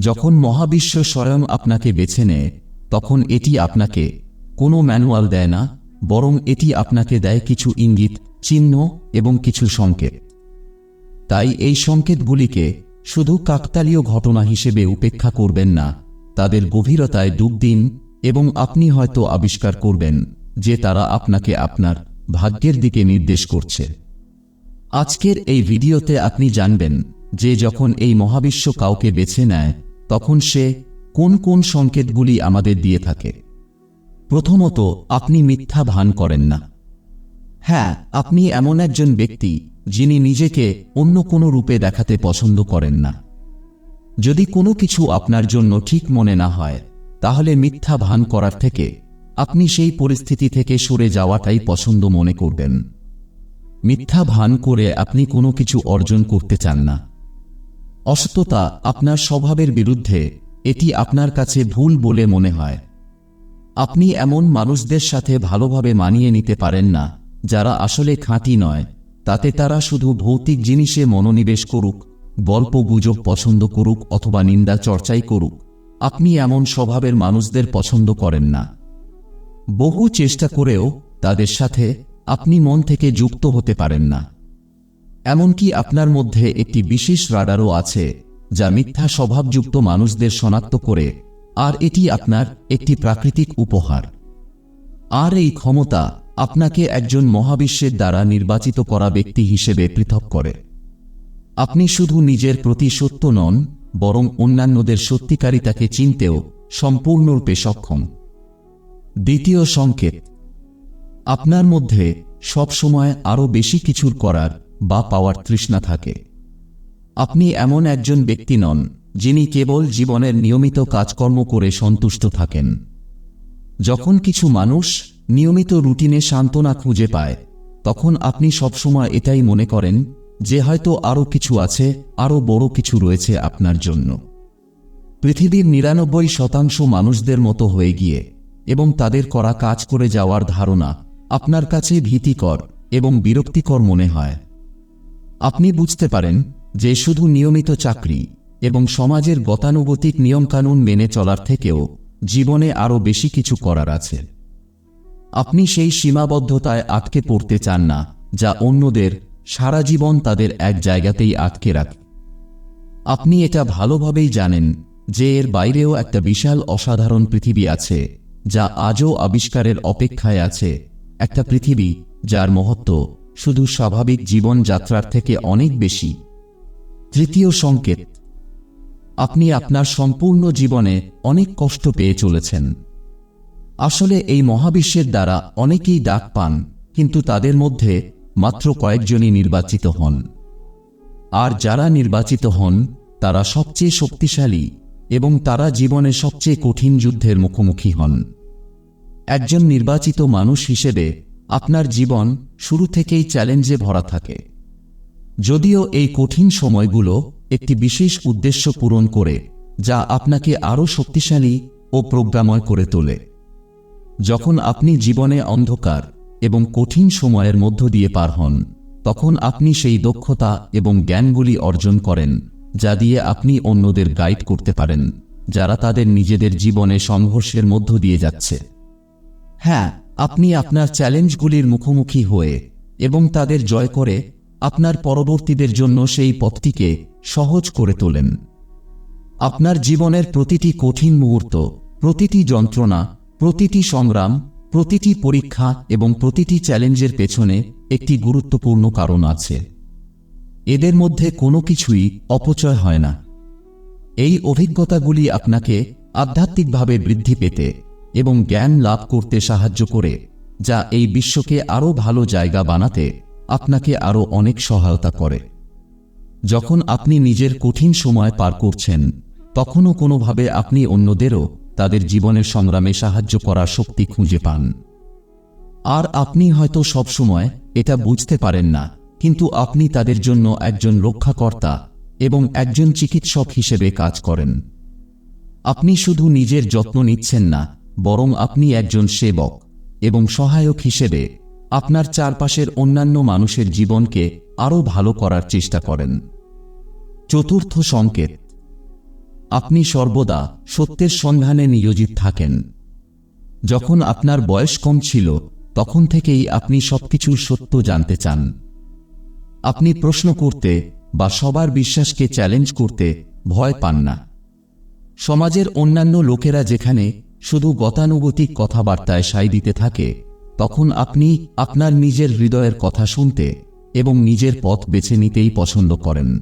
যখন মহাবিশ্ব স্বয়ং আপনাকে বেছে নেয়, তখন এটি আপনাকে কোনো ম্যানুয়াল দেয় না, বরং এটি আপনাকে দেয় কিছু ইঙ্গিত, চিহ্ন এবং কিছু সংকেত। তাই এই সংকেতগুলিকে শুধু কাকতালীয় ঘটনা হিসেবে উপেক্ষা করবেন না, তাদের গভীরতায় ডুব দিন এবং আপনি হয়তো আবিষ্কার করবেন যে তারা আপনাকে আপনার ভাগ্যের দিকে নির্দেশ করছে। আজকের এই ভিডিওতে আপনি জানবেন যে যখন এই মহাবিশ্ব কাউকে বেছে নেয় তখন সে কোন কোন সংকেতগুলি আমাদের দিয়ে থাকে। প্রথমত, আপনি মিথ্যা ভান করেন না। হ্যাঁ আপনি এমন একজন ব্যক্তি যিনি নিজেকে অন্য কোনো রূপে দেখাতে পছন্দ করেন না। যদি কোনো কিছু আপনার জন্য ঠিক মনে না হয়, তাহলে মিথ্যা ভান করার থেকে আপনি সেই পরিস্থিতি থেকে সরে যাওয়াটাই পছন্দ মনে করবেন। মিথ্যা ভান করে আপনি কোনো কিছু অর্জন করতে চান না। অসততা আপনার স্বভাবের বিরুদ্ধে, এটি আপনার কাছে ভুল বলে মনে হয়। আপনি এমন মানুষদের সাথে ভালোভাবে মানিয়ে নিতে পারেন না, যারা আসলে খাঁটি নয়। তাতে তারা শুধু ভৌতিক জিনিসে মনোনিবেশ করুক, গল্প গুজব পছন্দ করুক অথবা নিন্দা চর্চাই করুক। আপনি এমন স্বভাবের মানুষদের পছন্দ করেন না। বহু চেষ্টা করেও তাদের সাথে আপনি মন থেকে যুক্ত হতে পারেন না। এমনকি আপনার মধ্যে একটি বিশেষ রাডারও আছে, যা মিথ্যা স্বভাবযুক্ত মানুষদের শনাক্ত করে, আর এটি আপনার একটি প্রাকৃতিক উপহার। আর এই ক্ষমতা আপনাকে একজন মহাবিশ্বের দ্বারা নির্বাচিত করা ব্যক্তি হিসেবে পৃথক করে। আপনি শুধু নিজের প্রতি সত্য নন, বরং অন্যান্যদের সত্যিকারিতাকে চিনতেও সম্পূর্ণরূপে সক্ষম। দ্বিতীয় সংকেত, আপনার মধ্যে সবসময় আরও বেশি কিছুর করার বা পাওয়ার তৃষ্ণা থাকে। আপনি এমন একজন ব্যক্তি নন, যিনি কেবল জীবনের নিয়মিত কাজকর্ম করে সন্তুষ্ট থাকেন। যখন কিছু মানুষ নিয়মিত রুটিনে সান্ত্বনা খুঁজে পায়, তখন আপনি সবসময় এটাই মনে করেন যে হয়তো আরও কিছু আছে, আরও বড় কিছু রয়েছে আপনার জন্য। পৃথিবীর নিরানব্বই শতাংশ মানুষদের মতো হয়ে গিয়ে এবং তাদের করা কাজ করে যাওয়ার ধারণা আপনার কাছে ভীতিকর এবং বিরক্তিকর মনে হয়। আপনি বুঝতে পারেন যে শুধু নিয়মিত চাকরি এবং সমাজের গতানুগতিক নিয়মকানুন মেনে চলার থেকেও জীবনে আরও বেশি কিছু করার আছে। আপনি সেই সীমাবদ্ধতায় আটকে পড়তে চান না, যা অন্যদের সারা জীবন তাদের এক জায়গাতেই আটকে রাখে। আপনি এটা ভালোভাবেই জানেন যে এর বাইরেও একটা বিশাল অসাধারণ পৃথিবী আছে, যা আজও আবিষ্কারের অপেক্ষায় আছে, একটা পৃথিবী যার মহত্ব শুধু স্বাভাবিক জীবনযাত্রার থেকে অনেক বেশি। তৃতীয় সংকেত, আপনি আপনার সম্পূর্ণ জীবনে অনেক কষ্ট পেয়ে চলেছেন। আসলে এই মহাবিশ্বের দ্বারা অনেকেই ডাক পান, কিন্তু তাদের মধ্যে মাত্র কয়েকজনই নির্বাচিত হন। আর যারা নির্বাচিত হন, তারা সবচেয়ে শক্তিশালী এবং তারা জীবনে সবচেয়ে কঠিন যুদ্ধের মুখোমুখি হন। একজন নির্বাচিত মানুষ হিসেবে আপনার জীবন শুরু থেকেই চ্যালেঞ্জে ভরা থাকে। যদিও এই কঠিন সময়গুলো একটি বিশেষ উদ্দেশ্য পূরণ করে, যা আপনাকে আরও শক্তিশালী ও প্রজ্ঞাময় করে তোলে। যখন আপনি জীবনে অন্ধকার এবং কঠিন সময়ের মধ্য দিয়ে পার হন, তখন আপনি সেই দক্ষতা এবং জ্ঞানগুলি অর্জন করেন, যা দিয়ে আপনি অন্যদের গাইড করতে পারেন, যারা তাদের নিজেদের জীবনে সংঘর্ষের মধ্য দিয়ে যাচ্ছে। হ্যাঁ আপনি আপনার চ্যালেঞ্জগুলির মুখোমুখি হয়ে এবং তাদের জয় করে আপনার পরবর্তীদের জন্য সেই পথটিকে সহজ করে তোলেন। আপনার জীবনের প্রতিটি কঠিন মুহূর্ত, প্রতিটি যন্ত্রণা, প্রতিটি সংগ্রাম, প্রতিটি পরীক্ষা এবং প্রতিটি চ্যালেঞ্জের পেছনে একটি গুরুত্বপূর্ণ কারণ আছে। এদের মধ্যে কোনো কিছুই অপচয় হয় না। এই অভিজ্ঞতাগুলি আপনাকে আধ্যাত্মিকভাবে বৃদ্ধি পেতে এবং জ্ঞান লাভ করতে সাহায্য করে, যা এই বিশ্বকে আরও ভালো জায়গা বানাতে আপনাকে আরও অনেক সহায়তা করে। যখন আপনি নিজের কঠিন সময় পার করছেন, তখনও কোনোভাবে আপনি অন্যদেরও তাদের জীবনের সংগ্রামে সাহায্য করার শক্তি খুঁজে পান। আর আপনি হয়তো সবসময় এটা বুঝতে পারেন না, কিন্তু আপনি তাদের জন্য একজন রক্ষাকর্তা এবং একজন চিকিৎসক হিসেবে কাজ করেন। আপনি শুধু নিজের যত্ন নিচ্ছেন না বরং আপনি একজন সেবক এবং সহায়ক হিসেবে আপনার চারপাশের অন্যান্য মানুষের জীবনকে আরও ভালো করার চেষ্টা করেন। চতুর্থ সংকেত। আপনি সর্বদা সত্যের সন্ধানে নিয়োজিত থাকেন। যখন আপনার বয়স কম ছিল, তখন থেকেই আপনি সবকিছুর সত্য জানতে চান। আপনি প্রশ্ন করতে বা সবার বিশ্বাসকে চ্যালেঞ্জ করতে ভয় পান না। সমাজের অন্যান্য লোকেরা যেখানে শুধু গতানুগতিক কথাবার্তায় সাই দিতে থাকে, তখন আপনি আপনার নিজের হৃদয়ের কথা শুনতে এবং নিজের পথ বেছে নিতেই পছন্দ করেন।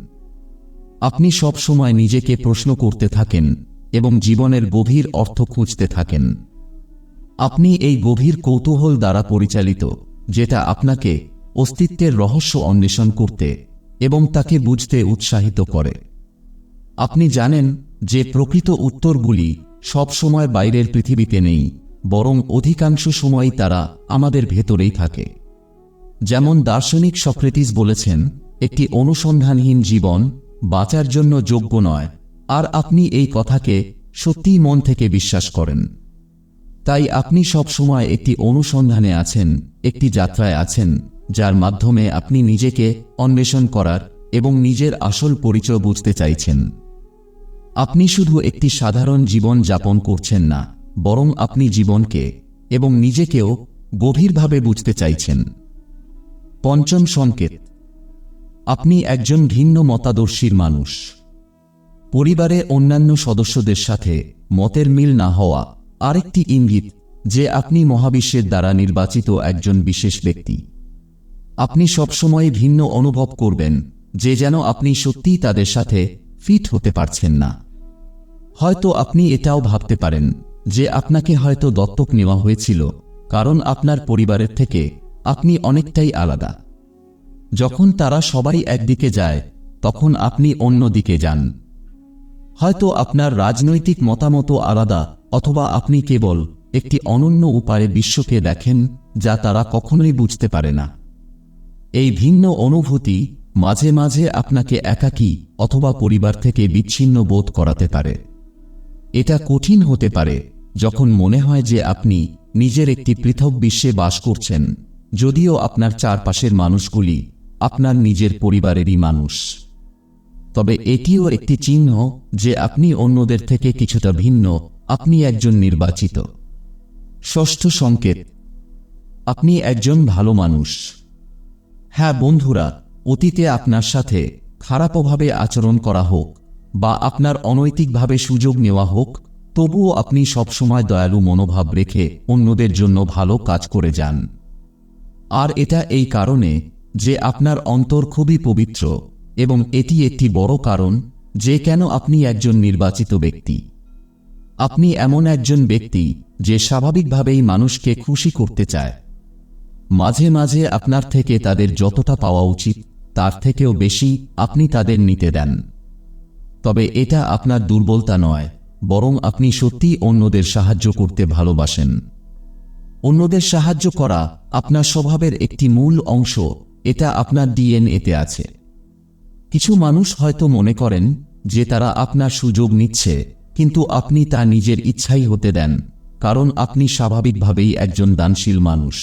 আপনি সব সময় নিজেকে প্রশ্ন করতে থাকেন এবং জীবনের গভীর অর্থ খুঁজতে থাকেন। আপনি এই গভীর কৌতূহল দ্বারা পরিচালিত, যেটা আপনাকে অস্তিত্বের রহস্য অন্বেষণ করতে এবং তাকে বুঝতে উৎসাহিত করে। আপনি জানেন যে প্রকৃত উত্তরগুলি সব সময় বাইরের পৃথিবীতে নেই, বরং অধিকাংশ সময়ই তারা আমাদের ভেতরেই থাকে। যেমন দার্শনিক সক্রেটিস বলেছেন, একটি অনুসন্ধানহীন জীবন বাঁচার জন্য যোগ্য নয়, আর আপনি এই কথাকে সত্যিই মন থেকে বিশ্বাস করেন। তাই আপনি সব সময় একটি অনুসন্ধানে আছেন, একটি যাত্রায় আছেন, যার মাধ্যমে আপনি নিজেকে অন্বেষণ করার এবং নিজের আসল পরিচয় বুঝতে চাইছেন। আপনি শুধু একটি সাধারণ জীবন যাপন করছেন না, বরং আপনি জীবনকে এবং নিজেকেও গভীরভাবে বুঝতে চাইছেন। পঞ্চম সংকেত, আপনি একজন ভিন্ন মতাদর্শীর মানুষ। পরিবারে অন্যান্য সদস্যদের সাথে মতের মিল না হওয়া আরেকটি ইঙ্গিত যে আপনি মহাবিশ্বের দ্বারা নির্বাচিত একজন বিশেষ ব্যক্তি। আপনি সবসময় ভিন্ন অনুভব করবেন, যে যেন আপনি সত্যিই তাদের সাথে ফিট হতে পারছেন না। হয়তো আপনি এটাও ভাবতে পারেন যে আপনাকে হয়তো দত্তক নেওয়া হয়েছিল, কারণ আপনার পরিবারের থেকে আপনি অনেকটাই আলাদা। যখন তারা সবাই একদিকে যায়, তখন আপনি অন্য দিকে যান। হয়তো আপনার রাজনৈতিক মতামত আলাদা, অথবা আপনি কেবল একটি অনন্য উপায়ে বিশ্বকে দেখেন যা তারা কখনোই বুঝতে পারে না। এই ভিন্ন অনুভূতি মাঝে মাঝে আপনাকে একাকী অথবা পরিবার থেকে বিচ্ছিন্ন বোধ করাতে পারে। এটা কঠিন হতে পারে যখন মনে হয় যে আপনি নিজের একটি পৃথক বিশ্বে বাস করছেন, যদিও আপনার চারপাশের মানুষগুলি আপনার নিজের পরিবারেরই মানুষ। তবে এটিও একটি চিহ্ন যে আপনি অন্যদের থেকে কিছুটা ভিন্ন, আপনি একজন নির্বাচিত। ষষ্ঠ সংকেত, আপনি একজন ভালো মানুষ। হ্যাঁ বন্ধুরা, অতীতে আপনার সাথে খারাপভাবে আচরণ করা হোক বা আপনার অনৈতিকভাবে সুযোগ নেওয়া হোক, তবুও আপনি সবসময় দয়ালু মনোভাব রেখে অন্যদের জন্য ভালো কাজ করে যান। আর এটা এই কারণে যে আপনার অন্তর খুবই পবিত্র এবং এটি একটি বড় কারণ যে কেন আপনি একজন নির্বাচিত ব্যক্তি। আপনি এমন একজন ব্যক্তি যে স্বাভাবিকভাবেই মানুষকে খুশি করতে চায়। মাঝে মাঝে আপনার থেকে তাদের যতটা পাওয়া উচিত, তার থেকেও বেশি আপনি তাদের নিতে দেন। তবে এটা আপনার দুর্বলতা নয়, বরং আপনি সত্যিই অন্যদের সাহায্য করতে ভালোবাসেন। অন্যদের সাহায্য করা আপনার স্বভাবের একটি মূল অংশ, এটা আপনার ডিএনএতে আছে। কিছু মানুষ হয়তো মনে করেন যে তারা আপনার সুযোগ নিচ্ছে, কিন্তু আপনি তা নিজের ইচ্ছাই হতে দেন, কারণ আপনি স্বাভাবিকভাবেই একজন দানশীল মানুষ।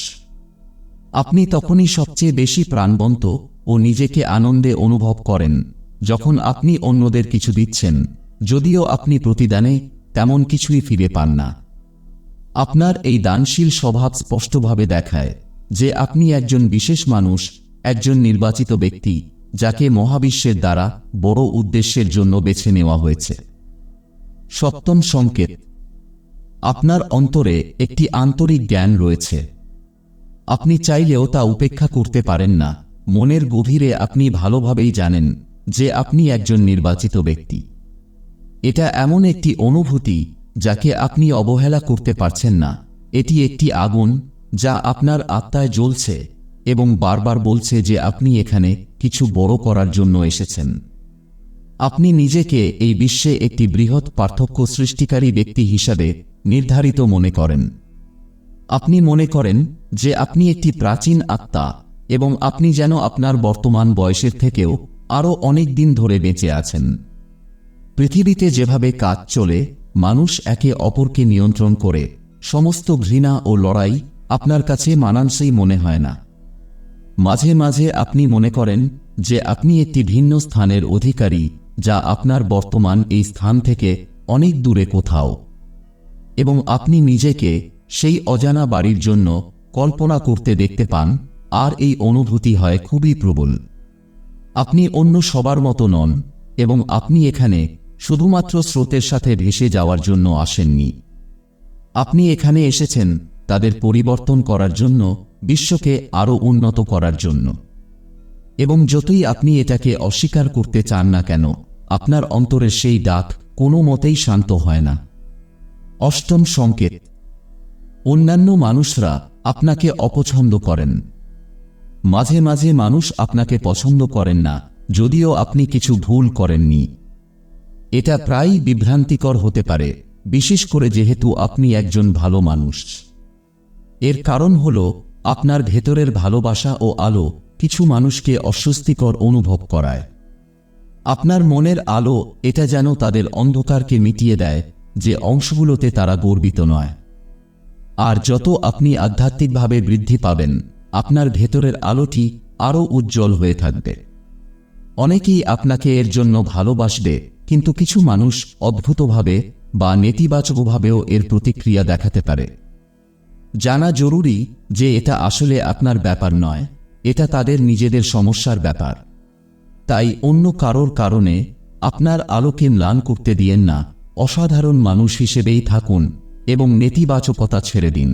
আপনি তখনই সবচেয়ে বেশি প্রাণবন্ত ও নিজেকে আনন্দে অনুভব করেন। যখন আপনি অন্যদের কিছু দিচ্ছেন, যদিও আপনি প্রতিদানে তেমন কিছুই ফিরে পান না। আপনার এই দানশীল স্বভাব স্পষ্টভাবে দেখায় যে আপনি একজন বিশেষ মানুষ, একজন নির্বাচিত ব্যক্তি, যাকে মহাবিশ্বের দ্বারা বড় উদ্দেশ্যের জন্য বেছে নেওয়া হয়েছে। সপ্তম সংকেত। আপনার অন্তরে একটি আন্তরিক জ্ঞান রয়েছে। আপনি চাইলেও তা উপেক্ষা করতে পারেন না। মনের গভীরে আপনি ভালোভাবেই জানেন যে আপনি একজন নির্বাচিত ব্যক্তি। এটা এমন একটি অনুভূতি যাকে আপনি অবহেলা করতে পারছেন না। এটি একটি আগুন যা আপনার আত্মায় জ্বলছে এবং বারবার বলছে যে আপনি এখানে কিছু বড় করার জন্য এসেছেন। আপনি নিজেকে এই বিশ্বে একটি বৃহৎ পার্থক্য সৃষ্টিকারী ব্যক্তি হিসাবে নির্ধারিত মনে করেন। আপনি মনে করেন যে আপনি একটি প্রাচীন আত্মা এবং আপনি যেন আপনার বর্তমান বয়সের থেকেও আরও অনেক দিন ধরে বেঁচে আছেন। পৃথিবীতে যেভাবে কাজ চলে, মানুষ একে অপরকে নিয়ন্ত্রণ করে, সমস্ত ঘৃণা ও লড়াই আপনার কাছে মানানসই মনে হয় না। মাঝে মাঝে আপনি মনে করেন যে আপনি একটি ভিন্ন স্থানের অধিকারী যা আপনার বর্তমান এই স্থান থেকে অনেক দূরে কোথাও। এবং আপনি নিজেকে সেই অজানা বাড়ির জন্য কল্পনা করতে দেখতে পান, আর এই অনুভূতি হয় খুবই প্রবল। আপনি অন্য সবার মতো নন, এবং আপনি এখানে শুধুমাত্র স্রোতের সাথে ভেসে যাওয়ার জন্য আসেননি। আপনি এখানে এসেছেন তাদের পরিবর্তন করার জন্য, বিশ্বকে আরও উন্নত করার জন্য। এবং যতই আপনি এটাকে অস্বীকার করতে চান না কেন, আপনার অন্তরের সেই ডাক কোনো মতেই শান্ত হয় না। অষ্টম সংকেত। অন্যান্য মানুষরা আপনাকে অপছন্দ করেন। মাঝে মাঝে মানুষ আপনাকে পছন্দ করেন না, যদিও আপনি কিছু ভুল করেননি। এটা প্রায়ই বিভ্রান্তিকর হতে পারে, বিশেষ করে যেহেতু আপনি একজন ভালো মানুষ। এর কারণ হল, আপনার ভেতরের ভালোবাসা ও আলো কিছু মানুষকে অস্বস্তিকর অনুভব করায়। আপনার মনের আলো এটা যেন তাদের অন্ধকারকে মিটিয়ে দেয়, যে অংশগুলোতে তারা গর্বিত নয়। আর যত আপনি আধ্যাত্মিকভাবে বৃদ্ধি পাবেন আপনার ভেতরের আলোটি আরও উজ্জ্বল হয়ে থাকবে। অনেকেই আপনাকে এর জন্য ভালোবাসবে, কিন্তু কিছু মানুষ অদ্ভুতভাবে বা নেতিবাচকভাবেও এর প্রতিক্রিয়া দেখাতে পারে। জানা জরুরি যে এটা আসলে আপনার ব্যাপার নয়, এটা তাদের নিজেদের সমস্যার ব্যাপার। তাই অন্য কারোর কারণে আপনার আলোকে ম্লান করতে দিয়েন না, অসাধারণ মানুষ হিসেবেই থাকুন এবং নেতিবাচকতা ছেড়ে দিন।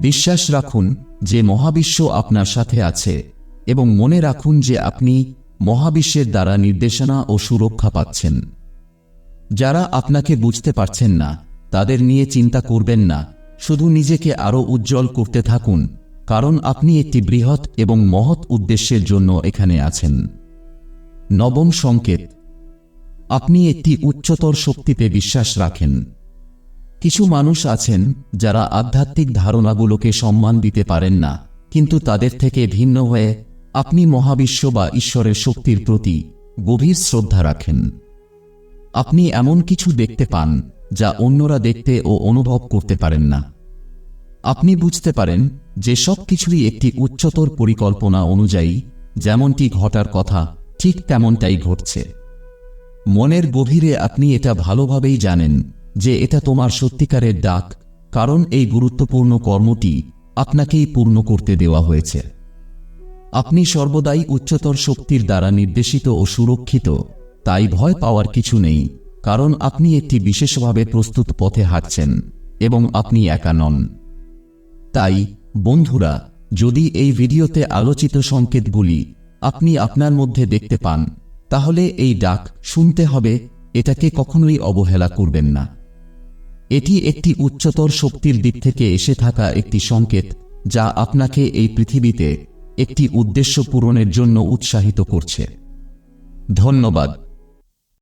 বিশ্বাস রাখুন যে মহাবিশ্ব আপনার সাথে আছে এবং মনে রাখুন যে আপনি মহাবিশ্বের দ্বারা নির্দেশনা ও সুরক্ষা পাচ্ছেন। যারা আপনাকে বুঝতে পারছেন না, তাদের নিয়ে চিন্তা করবেন না, শুধু নিজেকে আরও উজ্জ্বল করতে থাকুন, কারণ আপনি একটি বৃহৎ এবং মহৎ উদ্দেশ্যের জন্য এখানে আছেন। নবম সংকেত, আপনি একটি উচ্চতর শক্তিতে বিশ্বাস রাখেন। কিছু মানুষ আছেন যারা আধ্যাত্মিক ধারণাগুলোকে সম্মান দিতে পারেন না, কিন্তু তাদের থেকে ভিন্ন হয়ে আপনি মহাবিশ্ব বা ঈশ্বরের শক্তির প্রতি গভীর শ্রদ্ধা রাখেন। আপনি এমন কিছু দেখতে পান যা অন্যরা দেখতে ও অনুভব করতে পারেন না। আপনি বুঝতে পারেন যে সব কিছুই একটি উচ্চতর পরিকল্পনা অনুযায়ী যেমনটি ঘটার কথা, ঠিক তেমনটাই ঘটছে। মনের গভীরে আপনি এটা ভালোভাবেই জানেন যে এটা তোমার সত্যিকারের ডাক, কারণ এই গুরুত্বপূর্ণ কর্মটি আপনাকেই পূর্ণ করতে দেওয়া হয়েছে। আপনি সর্বদাই উচ্চতর শক্তির দ্বারা নির্দেশিত ও সুরক্ষিত, তাই ভয় পাওয়ার কিছু নেই, কারণ আপনি একটি বিশেষভাবে প্রস্তুত পথে হাঁটছেন এবং আপনি একা নন। তাই, বন্ধুরা, যদি এই ভিডিওতে আলোচিত সংকেতগুলি আপনি আপনার মধ্যে দেখতে পান, তাহলে এই ডাক শুনতে হবে, এটাকে কখনোই অবহেলা করবেন না। এটি একটি উচ্চতর শক্তির দিক থেকে এসে থাকা একটি সংকেত, যা আপনাকে এই পৃথিবীতে একটি উদ্দেশ্য পূরণের জন্য উৎসাহিত করছে। ধন্যবাদ।